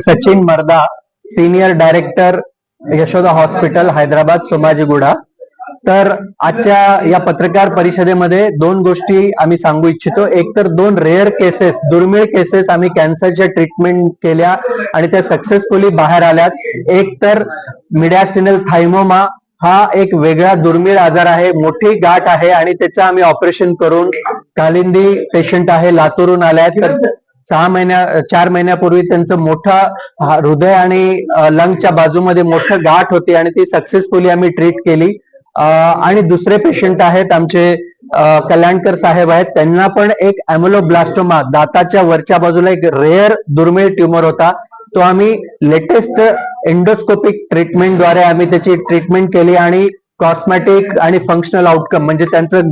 Sachin Marda senior director Yashoda hospital Hyderabad Somajiguda तर आजच्या या पत्रकार परिषदेमध्ये दोन गोष्टी आम्ही सांगू इच्छितो. एक तर दोन रेअर केसेस दुर्मिळ केसेस आम्ही कॅन्सरच्या ट्रीटमेंट केल्या आणि त्या सक्सेसफुली बाहेर आल्यात. एक तर मिडॅस्टिनल थायमोमा हा एक वेगळा दुर्मिळ आजार आहे मोठी गाठ आहे आणि त्याचं आम्ही ऑपरेशन करून कालिंदी पेशंट आहे लातूरून आल्यात. तर सहा महिन्या चार महिन्यापूर्वी त्यांचं मोठा हृदय आणि लंगच्या बाजूमध्ये मोठं गाठ होती आणि ती सक्सेसफुली आम्ही ट्रीट केली. आणि दुसरे पेशंट आहेत आमचे कल्याणकर साहेब आहेत. त्यांना पण एक अॅम्युलोब्लास्टोमा दाताच्या वरच्या बाजूला एक रेअर दुर्मिळ ट्युमर होता. तो आम्ही लेटेस्ट एंडोस्कोपिक ट्रीटमेंटद्वारे आम्ही त्याची ट्रीटमेंट केली आणि कॉस्मॅटिक आणि फंक्शनल आउटकम म्हणजे त्यांचं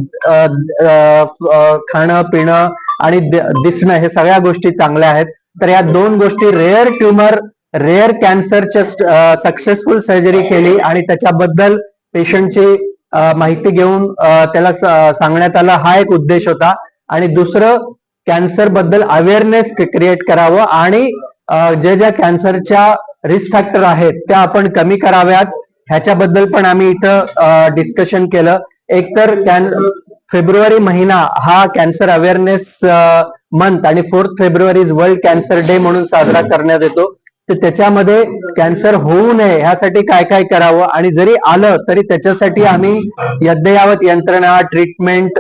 खाणं पिणं आणि दिसणं हे सगळ्या गोष्टी चांगल्या आहेत. तर या दोन गोष्टी रेअर ट्युमर रेअर कॅन्सरच्या सक्सेसफुल सर्जरी केली आणि त्याच्याबद्दल पेशंटची माहिती घेऊन त्याला सांगण्यात आलं. हा एक उद्देश होता. आणि दुसरं कॅन्सरबद्दल अवेअरनेस क्रिएट करावं आणि जे ज्या कॅन्सरच्या रिस्क फॅक्टर आहेत त्या आपण कमी कराव्यात. ह्याच्याबद्दल पण आम्ही इथं डिस्कशन केलं. एकतर कॅन फेब्रुवारी महिना हा कॅन्सर अवेअरनेस मंथ आणि फोर्थ फेब्रुवारी वर्ल्ड कॅन्सर डे म्हणून साजरा करण्यात येतो. तर त्याच्यामध्ये कॅन्सर होऊ नये ह्यासाठी काय काय करावं आणि जरी आलं तरी त्याच्यासाठी आम्ही अद्ययावत यंत्रणा treatment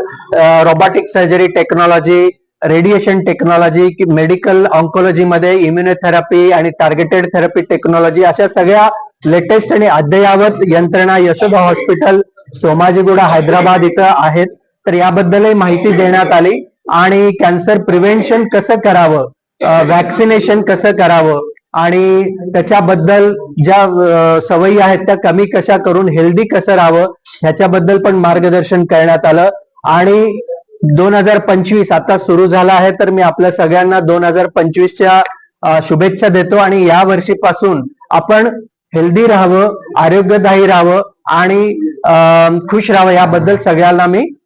robotic surgery technology radiation technology medical oncology मध्ये इम्युनोथेरपी आणि टार्गेटेड थेरपी टेक्नॉलॉजी अशा सगळ्या लेटेस्ट आणि अद्ययावत यंत्रणा यशोदा हॉस्पिटल सोमाजीगुडा हैदराबाद इथं आहेत. तर याबद्दलही माहिती देण्यात आली. आणि कॅन्सर प्रिव्हेन्शन कसं करावं? वॅक्सिनेशन कसं करावं? आणि त्याच्याबद्दल ज्या सवयी आहेत त्या कमी कशा करून हेल्दी कसं राहावं? ह्याच्याबद्दल पण मार्गदर्शन करण्यात आलं. आणि दोन हजार पंचवीस आता सुरू झाला आहे तर मी आपल्या सगळ्यांना दोन हजार पंचवीसच्या शुभेच्छा देतो. आणि या वर्षीपासून आपण हेल्दी राहावं आरोग्यदायी राहावं आणि खुश राहावं याबद्दल सगळ्यांना मी